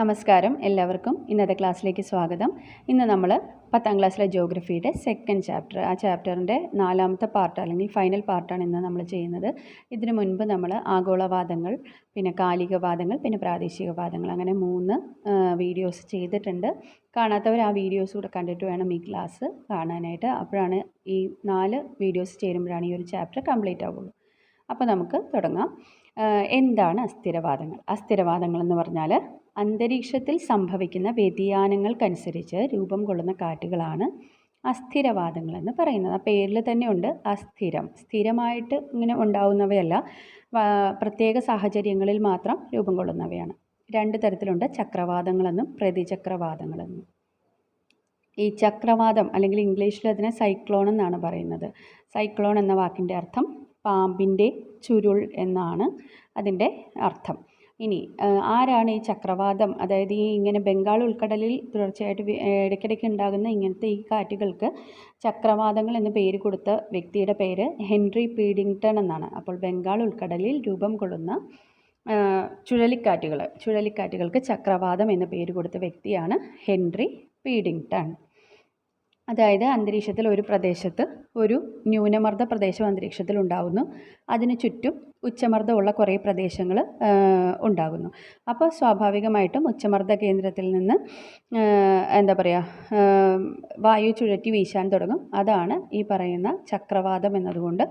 നമസ്കാരം എല്ലാവർക്കും. ഇന്നത്തെ ക്ലാസ്സിലേക്ക് സ്വാഗതം. ഇന്ന് നമ്മൾ പത്താം ക്ലാസ്സിലെ ജോഗ്രഫിയുടെ സെക്കൻഡ് ചാപ്റ്റർ ആ ചാപ്റ്ററിന്റെ നാലാമത്തെ പാർട്ട് അല്ലെങ്കിൽ ഫൈനൽ പാർട്ടാണ് ഇന്ന് നമ്മൾ ചെയ്യുന്നത്. ഇതിനു മുൻപ് നമ്മൾ ആഗോളവാദങ്ങൾ പിന്നെ കാലികവാദങ്ങൾ പിന്നെ പ്രാദേശികവാദങ്ങൾ അങ്ങനെ മൂന്ന് വീഡിയോസ് ചെയ്തിട്ടുണ്ട്. കാണാത്തവർ ആ വീഡിയോസ് കൂടെ കണ്ടിട്ട് വേണം ഈ ക്ലാസ് കാണാനായിട്ട്. അപ്പോഴാണ് ഈ നാല് വീഡിയോസ് ചേരുമ്പോഴാണ് ഈ ഒരു ചാപ്റ്റർ കംപ്ലീറ്റ് ആവുള്ളൂ. അപ്പോൾ നമുക്ക് തുടങ്ങാം. എന്താണ് അസ്ഥിരവാദങ്ങൾ? അസ്ഥിരവാദങ്ങൾ എന്ന് പറഞ്ഞാൽ അന്തരീക്ഷത്തിൽ സംഭവിക്കുന്ന വ്യതിയാനങ്ങൾക്കനുസരിച്ച് രൂപം കൊള്ളുന്ന കാറ്റുകളാണ് അസ്ഥിരവാദങ്ങളെന്ന് പറയുന്നത്. ആ പേരിൽ തന്നെയുണ്ട് അസ്ഥിരം. സ്ഥിരമായിട്ട് ഇങ്ങനെ ഉണ്ടാവുന്നവയല്ല. പ്രത്യേക സാഹചര്യങ്ങളിൽ മാത്രം രൂപം കൊള്ളുന്നവയാണ്. രണ്ട് തരത്തിലുണ്ട് ചക്രവാദങ്ങളെന്നും പ്രതിചക്രവാദങ്ങളെന്നും ഈ ചക്രവാദം അല്ലെങ്കിൽ ഇംഗ്ലീഷിൽ അതിനെ സൈക്ലോൺ എന്നാണ് പറയുന്നത്. സൈക്ലോൺ എന്ന വാക്കിന്റെ അർത്ഥം പാമ്പിന്റെ ചുരുൾ എന്നാണ് അതിന്റെ അർത്ഥം. ഇനി ആരാണ് ഈ ചക്രവാതം? അതായത് ഈ ഇങ്ങനെ ബംഗാൾ ഉൾക്കടലിൽ തുടർച്ചയായിട്ട് ഇടയ്ക്കിടയ്ക്ക് ഉണ്ടാകുന്ന ഇങ്ങനത്തെ ഈ കാറ്റുകൾക്ക് ചക്രവാതങ്ങൾ എന്ന് പേര് കൊടുത്ത വ്യക്തിയുടെ പേര് ഹെൻറി പീഡിങ്ടൺ എന്നാണ്. അപ്പോൾ ബംഗാൾ ഉൾക്കടലിൽ രൂപം കൊള്ളുന്ന ചുഴലിക്കാറ്റുകൾ ചുഴലിക്കാറ്റുകൾക്ക് ചക്രവാതം എന്ന് പേര് കൊടുത്ത വ്യക്തിയാണ് ഹെൻറി പീഡിങ്ടൺ. അതായത് അന്തരീക്ഷത്തിൽ ഒരു പ്രദേശത്ത് ഒരു ന്യൂനമർദ്ദ പ്രദേശം അന്തരീക്ഷത്തിൽ ഉണ്ടാകുന്നു അതിന് ചുറ്റും ഉച്ചമർദ്ദമുള്ള കുറേ പ്രദേശങ്ങൾ ഉണ്ടാകുന്നു. അപ്പോൾ സ്വാഭാവികമായിട്ടും ഉച്ചമർദ്ദ കേന്ദ്രത്തിൽ നിന്ന് എന്താ പറയുക വായു ചുഴറ്റി വീശാൻ തുടങ്ങും. അതാണ് ഈ പറയുന്ന ചക്രവാതം എന്നതുകൊണ്ട്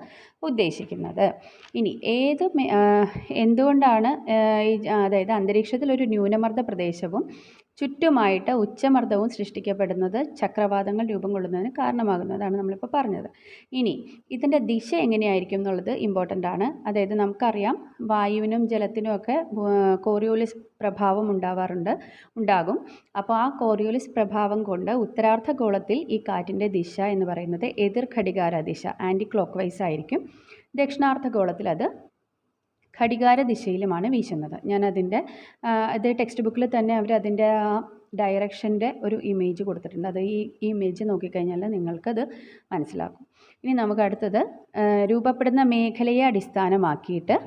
ഉദ്ദേശിക്കുന്നത്. ഇനി ഏത് എന്തുകൊണ്ടാണ് അതായത് അന്തരീക്ഷത്തിൽ ഒരു ന്യൂനമർദ്ദ പ്രദേശവും ചുറ്റുമായിട്ട് ഉച്ചമർദ്ദവും സൃഷ്ടിക്കപ്പെടുന്നത് ചക്രവാതങ്ങൾ രൂപം കൊള്ളുന്നതിന് കാരണമാകുന്നതാണ് നമ്മളിപ്പോൾ പറഞ്ഞത്. ഇനി ഇതിന്റെ ദിശ എങ്ങനെയായിരിക്കും എന്നുള്ളത് ഇമ്പോർട്ടന്റ് ആണ്. അതായത് നമുക്കറിയാം വായുവിനും ജലത്തിനും ഒക്കെ കോറിയോലിസ് പ്രഭാവം ഉണ്ടാവാറുണ്ട് ഉണ്ടാകും. അപ്പോൾ ആ കോറിയോലിസ് പ്രഭാവം കൊണ്ട് ഉത്തരാർദ്ധഗോളത്തിൽ ഈ കാറ്റിന്റെ ദിശ എന്ന് പറയുന്നത് എതിർ ഘടികാര ദിശ ആന്റി ക്ലോക്ക് വൈസ് ആയിരിക്കും ദക്ഷിണാർദ്ധഗോളത്തിൽ അത് ഘടികാര ദിശയിലുമാണ് വീശുന്നത്. ഞാനതിന്റെ അത് ടെക്സ്റ്റ് ബുക്കിൽ തന്നെ അവർ അതിന്റെ ആ ഡയറക്ഷന്റെ ഒരു ഇമേജ് കൊടുത്തിട്ടുണ്ട്. അത് ഈ ഇമേജ് നോക്കിക്കഴിഞ്ഞാൽ നിങ്ങൾക്കത് മനസ്സിലാക്കും. ഇനി നമുക്ക് അടുത്തത് രൂപപ്പെടുന്ന മേഖലയെ അടിസ്ഥാനമാക്കിയിട്ട്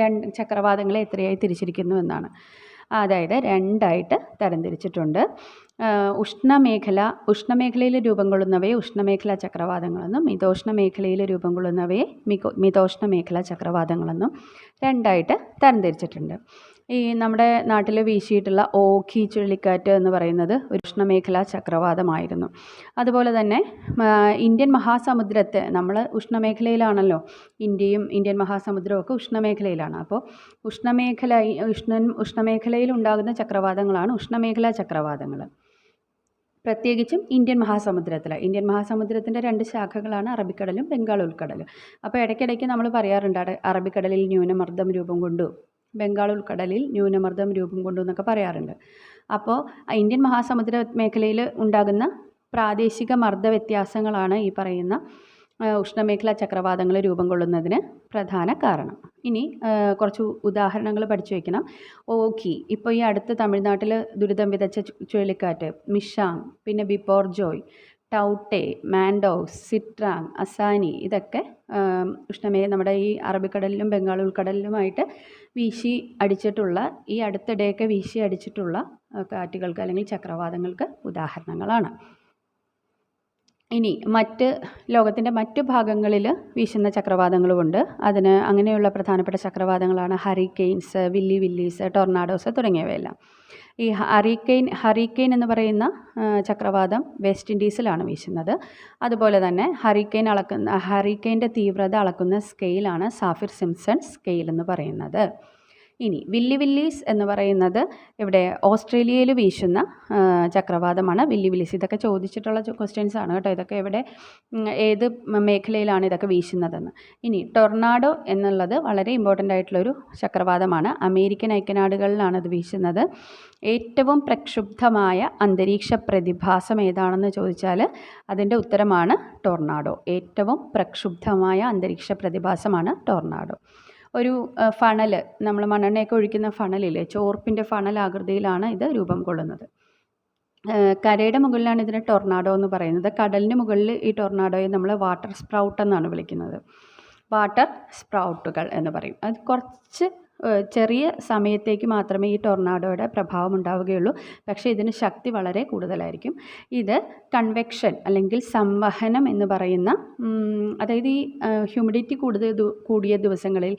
രണ്ട് ചക്രവാതങ്ങളെ എത്രയായി തിരിച്ചിരിക്കുന്നു എന്നാണ്. അതായത് രണ്ടായിട്ട് തരംതിരിച്ചിട്ടുണ്ട്. ഉഷ്ണമേഖല ഉഷ്ണമേഖലയിൽ രൂപം കൊള്ളുന്നവയെ ഉഷ്ണമേഖലാ ചക്രവാതങ്ങളെന്നും മിതോഷ്ണ മേഖലയിൽ രൂപം കൊള്ളുന്നവയെ മികോ മിതോഷ്ണ മേഖലാ ചക്രവാതങ്ങളെന്നും രണ്ടായിട്ട് തരംതിരിച്ചിട്ടുണ്ട്. ഈ നമ്മുടെ നാട്ടിൽ വീശിയിട്ടുള്ള ഓഖി ചുഴലിക്കാറ്റ് എന്ന് പറയുന്നത് ഒരു ഉഷ്ണമേഖലാ ചക്രവാതമായിരുന്നു. അതുപോലെ തന്നെ ഇന്ത്യൻ മഹാസമുദ്രത്തെ നമ്മൾ ഉഷ്ണമേഖലയിലാണല്ലോ ഇന്ത്യയും ഇന്ത്യൻ മഹാസമുദ്രവും ഒക്കെ ഉഷ്ണമേഖലയിലാണ്. അപ്പോൾ ഉഷ്ണമേഖല ഉഷ്ണൻ ഉഷ്ണമേഖലയിൽ ഉണ്ടാകുന്ന ചക്രവാതങ്ങളാണ് ഉഷ്ണമേഖലാ ചക്രവാതങ്ങൾ പ്രത്യേകിച്ചും ഇന്ത്യൻ മഹാസമുദ്രത്തിൽ. ഇന്ത്യൻ മഹാസമുദ്രത്തിന്റെ രണ്ട് ശാഖകളാണ് അറബിക്കടലും ബംഗാൾ ഉൾക്കടലും. അപ്പോൾ ഇടയ്ക്കിടയ്ക്ക് നമ്മൾ പറയാറുണ്ട് അറബിക്കടലിൽ ന്യൂനമർദ്ദം രൂപം കൊണ്ടു ബംഗാൾ ഉൾക്കടലിൽ ന്യൂനമർദ്ദം രൂപം കൊണ്ടു എന്നൊക്കെ പറയാറുണ്ട്. അപ്പോൾ ഇന്ത്യൻ മഹാസമുദ്ര മേഖലയിൽ ഉണ്ടാകുന്ന പ്രാദേശിക മർദ്ദ വ്യത്യാസങ്ങളാണ് ഈ പറയുന്ന ഉഷ്ണമേഖലാ ചക്രവാതങ്ങൾ രൂപം കൊള്ളുന്നതിന് പ്രധാന കാരണം. ഇനി കുറച്ച് ഉദാഹരണങ്ങൾ പഠിച്ചു വയ്ക്കണം ഓഖി ഇപ്പോൾ ഈ അടുത്ത് തമിഴ്നാട്ടിൽ ദുരിതം വിതച്ച ചുഴലിക്കാറ്റ് മിഷാങ് പിന്നെ ബിപ്പോർജോയ് ടൗട്ടെ മാൻഡോസ് സിട്രാങ് അസാനി ഇതൊക്കെ ഉഷ്ണമേ നമ്മുടെ ഈ അറബിക്കടലിലും ബംഗാൾ ഉൾക്കടലിലുമായിട്ട് വീശി അടിച്ചിട്ടുള്ള ഈ അടുത്തിടെയൊക്കെ വീശി അടിച്ചിട്ടുള്ള കാറ്റുകൾക്ക് അല്ലെങ്കിൽ ചക്രവാതങ്ങൾക്ക് ഉദാഹരണങ്ങളാണ്. ഇനി മറ്റ് ലോകത്തിന്റെ മറ്റ് ഭാഗങ്ങളിൽ വീശുന്ന ചക്രവാതങ്ങളുമുണ്ട്. അതിന് അങ്ങനെയുള്ള പ്രധാനപ്പെട്ട ചക്രവാതങ്ങളാണ് ഹറിക്കെയിൻസ് വില്ലി വില്ലീസ് ടൊർണാഡോസ് തുടങ്ങിയവയെല്ലാം. ഈ ഹറിക്കെയിൻ ഹറിക്കെയിൻ എന്ന് പറയുന്ന ചക്രവാതം വെസ്റ്റ് ഇൻഡീസിലാണ് വീശുന്നത്. അതുപോലെ തന്നെ ഹറിക്കെയിൻ അളക്കുന്ന ഹറിക്കെയിന്റെ തീവ്രത അളക്കുന്ന സ്കെയിലാണ് സാഫിർ സിംസൺ സ്കെയിൽ എന്ന് പറയുന്നത്. ഇനി വില്ലി വില്ലീസ് എന്ന് പറയുന്നത് ഇവിടെ ഓസ്ട്രേലിയയിൽ വീശുന്ന ചക്രവാതമാണ്. വില്ലി വില്ലീസ് ഇതൊക്കെ ചോദിച്ചിട്ടുള്ള ക്വസ്റ്റ്യൻസ് ആണ് കേട്ടോ. ഇതൊക്കെ ഇവിടെ ഏത് മേഖലയിലാണ് ഇതൊക്കെ വീശുന്നതെന്ന്. ഇനി ടൊർണാഡോ എന്നുള്ളത് വളരെ ഇമ്പോർട്ടന്റ് ആയിട്ടുള്ളൊരു ചക്രവാതമാണ്. അമേരിക്കൻ ഐക്യനാടുകളിലാണ് ഇത് വീശുന്നത്. ഏറ്റവും പ്രക്ഷുബ്ധമായ അന്തരീക്ഷ പ്രതിഭാസം ഏതാണെന്ന് ചോദിച്ചാൽ അതിന്റെ ഉത്തരമാണ് ടൊർണാഡോ. ഏറ്റവും പ്രക്ഷുബ്ധമായ അന്തരീക്ഷ പ്രതിഭാസമാണ് ടൊർണാഡോ. ഒരു ഫണൽ നമ്മൾ മണ്ണെണ്ണയൊക്കെ ഒഴിക്കുന്ന ഫണലില്ലേ ചോർപ്പിന്റെ ഫണൽ ആകൃതിയിലാണ് ഇത് രൂപം കൊള്ളുന്നത്. കരയുടെ മുകളിലാണ് ഇതിനെ ടൊർണാഡോ എന്ന് പറയുന്നത്. കടലിന് മുകളിൽ ഈ ടൊർണാഡോയെ നമ്മൾ വാട്ടർ സ്പ്രൗട്ട് എന്നാണ് വിളിക്കുന്നത്. വാട്ടർ സ്പ്രൗട്ടുകൾ എന്ന് പറയും. അത് കുറച്ച് ചെറിയ സമയത്തേക്ക് മാത്രമേ ഈ ടൊർണാഡോയുടെ പ്രഭാവം ഉണ്ടാവുകയുള്ളൂ. പക്ഷേ ഇതിന് ശക്തി വളരെ കൂടുതലായിരിക്കും. ഇത് കൺവെക്ഷൻ അല്ലെങ്കിൽ സംവഹനം എന്ന് പറയുന്ന അതായത് ഈ ഹ്യൂമിഡിറ്റി കൂടുതൽ കൂടിയ ദിവസങ്ങളിൽ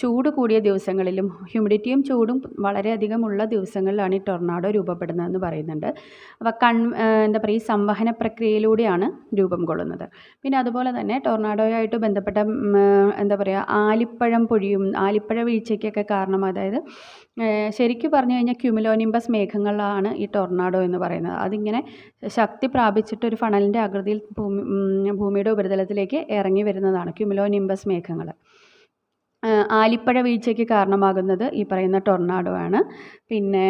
ചൂട് കൂടിയ ദിവസങ്ങളിലും ഹ്യൂമിഡിറ്റിയും ചൂടും വളരെയധികം ഉള്ള ദിവസങ്ങളിലാണ് ഈ ടൊർണാഡോ രൂപപ്പെടുന്നതെന്ന് പറയുന്നുണ്ട്. അപ്പോൾ കൺ എന്താ പറയുക ഈ സംവഹന പ്രക്രിയയിലൂടെയാണ് രൂപം കൊള്ളുന്നത്. പിന്നെ അതുപോലെ തന്നെ ടൊർണാഡോയായിട്ട് ബന്ധപ്പെട്ട എന്താ പറയുക ആലിപ്പഴം പൊഴിയും ആലിപ്പഴ വീഴ്ചയ്ക്കൊക്കെ കാരണം അതായത് ശരിക്കും പറഞ്ഞു കഴിഞ്ഞാൽ ക്യുമിലോനിമ്പസ് മേഘങ്ങളാണ് ഈ ടൊർണാഡോ എന്ന് പറയുന്നത്. അതിങ്ങനെ ശക്തി പ്രാപിച്ചിട്ട് ഒരു ഫണലിന്റെ ആകൃതിയിൽ ഭൂമി ഭൂമിയുടെ ഉപരിതലത്തിലേക്ക് ഇറങ്ങി വരുന്നതാണ് ക്യുമിലോനിമ്പസ് മേഘങ്ങൾ ആലിപ്പഴ വീഴ്ചയ്ക്ക് കാരണമാകുന്നത് ഈ പറയുന്ന ടൊർണാഡോ ആണ്. പിന്നെ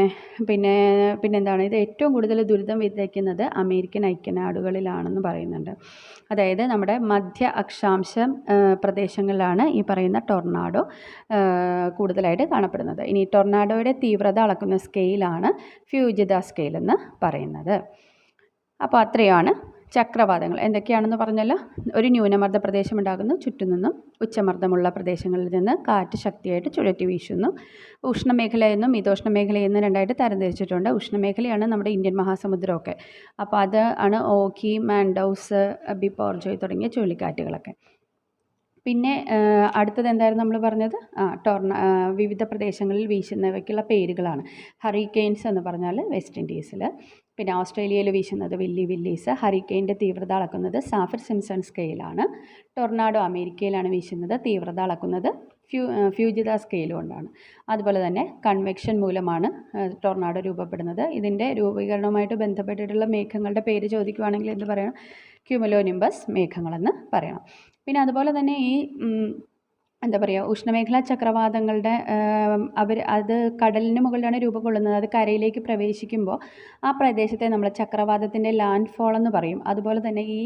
പിന്നെ പിന്നെന്താണ്? ഇത് ഏറ്റവും കൂടുതൽ ദുരിതം വിതയ്ക്കുന്നത് അമേരിക്കൻ ഐക്യനാടുകളിലാണെന്ന് പറയുന്നുണ്ട്. അതായത് നമ്മുടെ മധ്യ അക്ഷാംശം പ്രദേശങ്ങളിലാണ് ഈ പറയുന്ന ടൊർണാഡോ കൂടുതലായിട്ട് കാണപ്പെടുന്നത്. ഇനി ടൊർണാഡോയുടെ തീവ്രത അളക്കുന്ന സ്കെയിലാണ് ഫ്യൂജിത സ്കെയിൽ എന്ന് പറയുന്നത്. അപ്പോൾ അത്രയാണ് ചക്രവാതങ്ങൾ എന്തൊക്കെയാണെന്ന് പറഞ്ഞാൽ ഒരു ന്യൂനമർദ്ദ പ്രദേശം ഉണ്ടാകുന്നു ചുറ്റുനിന്നും ഉച്ചമർദ്ദമുള്ള പ്രദേശങ്ങളിൽ നിന്ന് കാറ്റ് ശക്തിയായിട്ട് ചുഴറ്റി വീശുന്നു. ഉഷ്ണമേഖലയെന്നും മിതോഷ്ണമേഖലയെന്നും രണ്ടായിട്ട് തരംതിരിച്ചിട്ടുണ്ട്. ഉഷ്ണമേഖലയാണ് നമ്മുടെ ഇന്ത്യൻ മഹാസമുദ്രമൊക്കെ. അപ്പോൾ അത് ആണ് ഓഖി മാൻഡൌസ് ബിപ്പോർജോയ് തുടങ്ങിയ ചുഴലിക്കാറ്റുകളൊക്കെ. പിന്നെ അടുത്തത് എന്തായിരുന്നു നമ്മൾ പറഞ്ഞത്? ആ ടോർണ വിവിധ പ്രദേശങ്ങളിൽ വീശുന്നവയ്ക്കുള്ള പേരുകളാണ്. ഹറിക്കെയിൻസ് എന്ന് പറഞ്ഞാൽ വെസ്റ്റ് ഇൻഡീസിൽ പിന്നെ ഓസ്ട്രേലിയയിൽ വീശുന്നത് വില്ലി വില്ലീസ് ഹറിക്കെയിന്റെ തീവ്രത അളക്കുന്നത് സാഫർ സിംസൺ സ്കെയിലാണ്. ടൊർണാഡോ അമേരിക്കയിലാണ് വീശുന്നത് തീവ്രത അളക്കുന്നത് ഫ്യൂ ഫ്യൂജിത സ്കെയിൽ കൊണ്ടാണ്. അതുപോലെ തന്നെ കൺവെക്ഷൻ മൂലമാണ് ടൊർണാഡോ രൂപപ്പെടുന്നത്. ഇതിന്റെ രൂപീകരണവുമായിട്ട് ബന്ധപ്പെട്ടിട്ടുള്ള മേഘങ്ങളുടെ പേര് ചോദിക്കുവാണെങ്കിൽ എന്ത് പറയണം? ക്യുമലോനിംബസ് മേഘങ്ങളെന്ന് പറയണം. പിന്നെ അതുപോലെ തന്നെ ഈ എന്താ പറയുക ഉഷ്ണമേഖലാ ചക്രവാതങ്ങളുടെ അവർ അത് കടലിന് മുകളിലാണ് രൂപം കൊള്ളുന്നത്. അത് കരയിലേക്ക് പ്രവേശിക്കുമ്പോൾ ആ പ്രദേശത്തെ നമ്മൾ ചക്രവാതത്തിന്റെ ലാൻഡ് ഫോൾ എന്ന് പറയും. അതുപോലെ തന്നെ ഈ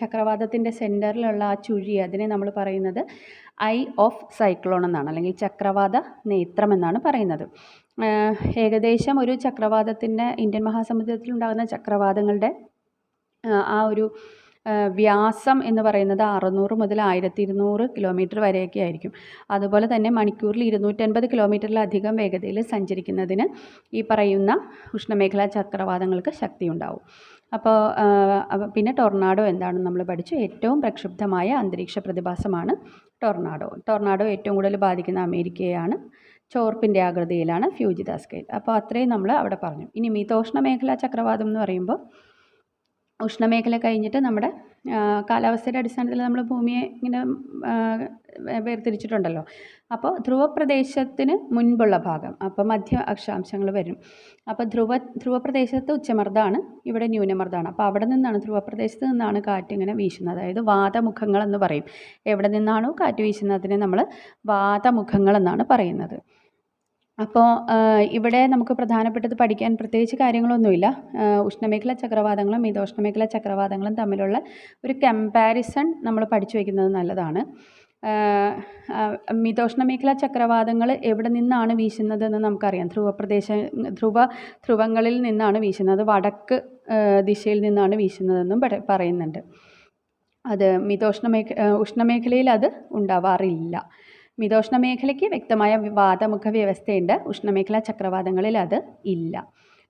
ചക്രവാതത്തിന്റെ സെന്ററിലുള്ള ആ ചുഴി അതിനെ നമ്മൾ പറയുന്നത് ഐ ഓഫ് സൈക്ലോൺ എന്നാണ് അല്ലെങ്കിൽ ചക്രവാത നേത്രം എന്നാണ് പറയുന്നത്. ഏകദേശം ഒരു ചക്രവാതത്തിന്റെ ഇന്ത്യൻ മഹാസമുദ്രത്തിൽ ഉണ്ടാകുന്ന ചക്രവാതങ്ങളുടെ ആ, ഒരു വ്യാസം എന്ന് പറയുന്നത് അറുന്നൂറ് മുതൽ ആയിരത്തി ഇരുന്നൂറ് കിലോമീറ്റർ വരെയൊക്കെ ആയിരിക്കും. അതുപോലെ തന്നെ മണിക്കൂറിൽ ഇരുന്നൂറ്റൻപത് കിലോമീറ്ററിലധികം വേഗതയിൽ സഞ്ചരിക്കുന്നതിന് ഈ പറയുന്ന ഉഷ്ണമേഖലാ ചക്രവാതങ്ങൾക്ക് ശക്തി ഉണ്ടാവും അപ്പോൾ പിന്നെ ടൊർണാഡോ എന്താണെന്ന് നമ്മൾ പഠിച്ചു. ഏറ്റവും പ്രക്ഷുബ്ധമായ അന്തരീക്ഷ പ്രതിഭാസമാണ് ടൊർണാഡോ. ടൊർണാഡോ ഏറ്റവും കൂടുതൽ ബാധിക്കുന്ന അമേരിക്കയാണ്. ചോർപ്പിന്റെ ആകൃതിയിലാണ് ഫ്യൂജിത സ്കെയിൽ അപ്പോൾ അത്രയും നമ്മൾ അവിടെ പറഞ്ഞു. ഇനി മിതോഷ്ണ മേഖലാ ചക്രവാതം എന്ന് പറയുമ്പോൾ ഉഷ്ണമേഖല കഴിഞ്ഞിട്ട് നമ്മുടെ കാലാവസ്ഥയുടെ അടിസ്ഥാനത്തിൽ നമ്മൾ ഭൂമിയെ ഇങ്ങനെ വേർതിരിച്ചിട്ടുണ്ടല്ലോ. അപ്പോൾ ധ്രുവപ്രദേശത്തിന് മുൻപുള്ള ഭാഗം അപ്പോൾ മധ്യ അക്ഷാംശങ്ങൾ വരും. അപ്പോൾ ധ്രുവ ധ്രുവപ്രദേശത്ത് ഉച്ചമർദ്ദമാണ് ഇവിടെ ന്യൂനമർദ്ദമാണ് അപ്പോൾ അവിടെ നിന്നാണ് ധ്രുവപ്രദേശത്ത് നിന്നാണ് കാറ്റ് ഇങ്ങനെ വീശുന്നത്. അതായത് വാതമുഖങ്ങളെന്ന് പറയും. എവിടെ നിന്നാണോ കാറ്റ് വീശുന്നതിനെ നമ്മൾ വാതമുഖങ്ങളെന്നാണ് പറയുന്നത്. അപ്പോൾ ഇവിടെ നമുക്ക് പ്രധാനപ്പെട്ടത് പഠിക്കാൻ പ്രത്യേകിച്ച് കാര്യങ്ങളൊന്നുമില്ല. ഉഷ്ണമേഖല ചക്രവാതങ്ങളും മിതോഷ്ണമേഖല ചക്രവാതങ്ങളും തമ്മിലുള്ള ഒരു കമ്പാരിസൺ നമ്മൾ പഠിച്ചു വയ്ക്കുന്നത് നല്ലതാണ്. മിതോഷ്ണമേഖല ചക്രവാതങ്ങൾ എവിടെ നിന്നാണ് വീശുന്നതെന്ന് നമുക്കറിയാം. ധ്രുവപ്രദേശ ധ്രുവ ധ്രുവങ്ങളിൽ നിന്നാണ് വീശുന്നത്. വടക്ക് ദിശയിൽ നിന്നാണ് വീശുന്നതെന്നും പറ- പറയുന്നുണ്ട്. അത് മിതോഷ്ണ മേഖ ഉഷ്ണമേഖലയിൽ അത് ഉണ്ടാവാറില്ല. മിതോഷ്ണ മേഖലയ്ക്ക് വ്യക്തമായ വാതമുഖ വ്യവസ്ഥയുണ്ട് ഉഷ്ണമേഖലാ ചക്രവാതങ്ങളിൽ അത് ഇല്ല.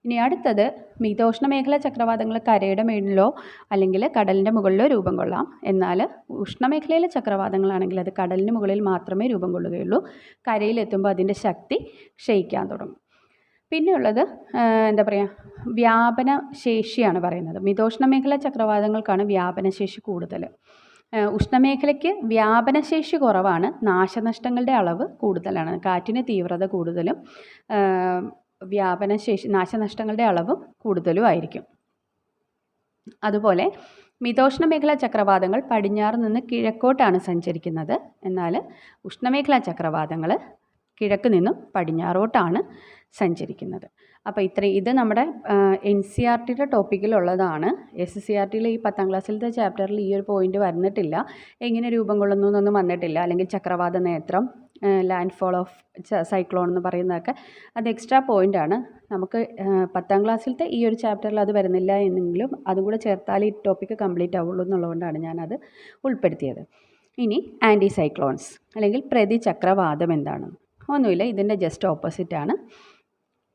ഇനി അടുത്തത് മിതോഷ്ണ മേഖല ചക്രവാതങ്ങൾ കരയുടെ മേളിലോ അല്ലെങ്കിൽ കടലിന്റെ മുകളിലോ രൂപം കൊള്ളാം. എന്നാൽ ഉഷ്ണമേഖലയിലെ ചക്രവാതങ്ങളാണെങ്കിൽ അത് കടലിന് മുകളിൽ മാത്രമേ രൂപം കൊള്ളുകയുള്ളൂ. കരയിലെത്തുമ്പോൾ അതിന്റെ ശക്തി ക്ഷയിക്കാൻ തുടങ്ങും. പിന്നെയുള്ളത് എന്താ പറയുക വ്യാപന ശേഷിയാണ് പറയുന്നത്. മിതോഷ്ണ മേഖല ചക്രവാതങ്ങൾക്കാണ് വ്യാപനശേഷി കൂടുതൽ. ഉഷ്ണമേഖലയ്ക്ക് വ്യാപനശേഷി കുറവാണ്. നാശനഷ്ടങ്ങളുടെ അളവ് കൂടുതലാണ്. കാറ്റിന് തീവ്രത കൂടുതലും വ്യാപനശേഷി നാശനഷ്ടങ്ങളുടെ അളവും കൂടുതലും ആയിരിക്കും. അതുപോലെ മിതോഷ്ണ മേഖലാ ചക്രവാതങ്ങൾ പടിഞ്ഞാറ് നിന്ന് കിഴക്കോട്ടാണ് സഞ്ചരിക്കുന്നത്. എന്നാൽ ഉഷ്ണമേഖലാ ചക്രവാതങ്ങൾ കിഴക്ക് നിന്നും പടിഞ്ഞാറോട്ടാണ് സഞ്ചരിക്കുന്നത്. അപ്പോൾ ഇത്രയും ഇത് നമ്മുടെ എൻ സി ആർ ടിയുടെ ടോപ്പിക്കിലുള്ളതാണ്. എസ് സി ആർ ടിയിൽ ഈ പത്താം ക്ലാസ്സിലത്തെ ചാപ്റ്ററിൽ ഈ ഒരു പോയിന്റ് വന്നിട്ടില്ല എങ്ങനെ രൂപം കൊള്ളുന്നു എന്നൊന്നും വന്നിട്ടില്ല. അല്ലെങ്കിൽ ചക്രവാത നേത്രം ലാൻഡ് ഫോൾ ഓഫ് സൈക്ലോൺ എന്ന് പറയുന്നതൊക്കെ. അത് എക്സ്ട്രാ പോയിന്റാണ് നമുക്ക് പത്താം ക്ലാസ്സിലത്തെ ഈ ഒരു ചാപ്റ്ററിൽ അത് വരുന്നില്ല എന്നെങ്കിലും അതും കൂടെ ചേർത്താൽ ഈ ടോപ്പിക്ക് കംപ്ലീറ്റ് ആവുള്ളൂ എന്നുള്ളതുകൊണ്ടാണ് ഞാനത് ഉൾപ്പെടുത്തിയത്. ഇനി ആന്റി സൈക്ലോൺസ് അല്ലെങ്കിൽ പ്രതിചക്രവാതം എന്താണ്? ഒന്നുമില്ല ഇതിന്റെ ജസ്റ്റ് ഓപ്പോസിറ്റാണ്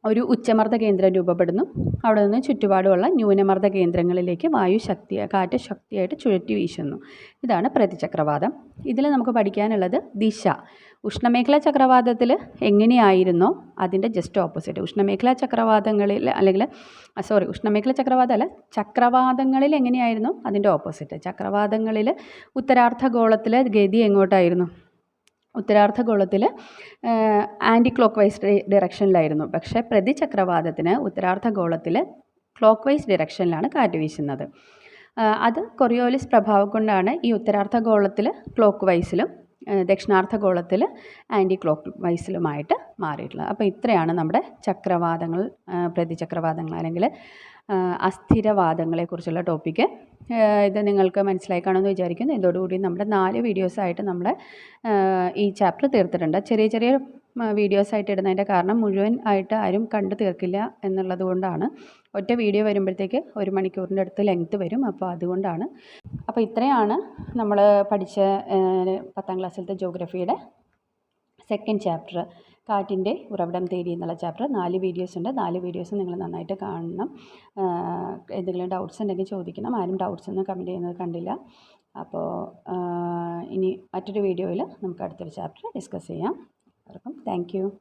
ഒരു ഉച്ചമർദ്ദ കേന്ദ്രം രൂപപ്പെടുന്നു. അവിടെ നിന്ന് ചുറ്റുപാടുമുള്ള ന്യൂനമർദ്ദ കേന്ദ്രങ്ങളിലേക്ക് വായു ശക്തി കാറ്റ് ശക്തിയായിട്ട് ചുഴറ്റി വീശുന്നു. ഇതാണ് പ്രതിചക്രവാതം ഇതിൽ നമുക്ക് പഠിക്കാനുള്ളത് ദിശ. ഉഷ്ണമേഖലാ ചക്രവാതത്തിൽ എങ്ങനെയായിരുന്നോ അതിന്റെ ജസ്റ്റ് ഓപ്പോസിറ്റ് ഉഷ്ണമേഖലാ ചക്രവാതങ്ങളിൽ അല്ലെങ്കിൽ സോറി ഉഷ്ണമേഖലാ ചക്രവാതമല്ല ചക്രവാതങ്ങളിൽ എങ്ങനെയായിരുന്നു അതിന്റെ ഓപ്പോസിറ്റ് ചക്രവാതങ്ങളിൽ ഉത്തരാർദ്ധഗോളത്തിലെ ഗതി എങ്ങോട്ടായിരുന്നു? ഉത്തരാർദ്ധഗോളത്തിൽ ആന്റി ക്ലോക്ക് വൈസ് ഡിറക്ഷനിലായിരുന്നു പക്ഷേ പ്രതിചക്രവാതത്തിന് ഉത്തരാർദ്ധഗോളത്തിൽ ക്ലോക്ക് വൈസ് ഡിറക്ഷനിലാണ് കാറ്റ് വീശുന്നത്. അത് കൊറിയോലിസ് പ്രഭാവം കൊണ്ടാണ് ഈ ഉത്തരാർദ്ധഗോളത്തിൽ ക്ലോക്ക് വൈസിലും ദക്ഷിണാർദ്ധഗോളത്തിൽ ആന്റി ക്ലോക്ക് വൈസിലുമായിട്ട് മാറിയിട്ടുള്ളത്. അപ്പോൾ ഇത്രയാണ് നമ്മുടെ ചക്രവാദങ്ങൾ പ്രതിചക്രവാദങ്ങൾ അല്ലെങ്കിൽ അസ്ഥിരവാദങ്ങളെക്കുറിച്ചുള്ള ടോപ്പിക്ക്. ഇത് നിങ്ങൾക്ക് മനസ്സിലായി കാണുമെന്ന് വിചാരിക്കുന്നു. ഇതോടുകൂടി നമ്മുടെ നാല് വീഡിയോസായിട്ട് നമ്മുടെ ആ, ഈ ചാപ്റ്റർ തീർത്തിട്ടുണ്ട്. ചെറിയ ചെറിയ വീഡിയോസ് ആയിട്ട് ഇടുന്നതിന്റെ കാരണം മുഴുവൻ ആയിട്ട് ആരും കണ്ടു തീർക്കില്ല എന്നുള്ളത് കൊണ്ടാണ്. ഒറ്റ വീഡിയോ വരുമ്പോഴത്തേക്ക് ഒരു മണിക്കൂറിന്റെ അടുത്ത് ലെങ്ത്ത് വരും. അപ്പോൾ അതുകൊണ്ടാണ്. അപ്പോൾ ഇത്രയാണ് നമ്മൾ പഠിച്ച പത്താം ക്ലാസ്സിലത്തെ ജോഗ്രഫിയുടെ സെക്കൻഡ് ചാപ്റ്റർ കാറ്റിന്റെ ഉറവിടം തേടി എന്നുള്ള ചാപ്റ്റർ നാല് വീഡിയോസ് ഉണ്ട്. നാല് വീഡിയോസ് നിങ്ങൾ നന്നായിട്ട് കാണണം. എന്തെങ്കിലും ഡൗട്ട്സ് ഉണ്ടെങ്കിൽ ചോദിക്കണം. ആരും ഡൗട്ട്സ് ഒന്നും കമന്റ് ചെയ്യുന്നത് കണ്ടില്ല. അപ്പോൾ ഇനി മറ്റൊരു വീഡിയോയിൽ നമുക്ക് അടുത്തൊരു ചാപ്റ്റർ ഡിസ്കസ് ചെയ്യാം. Thank you.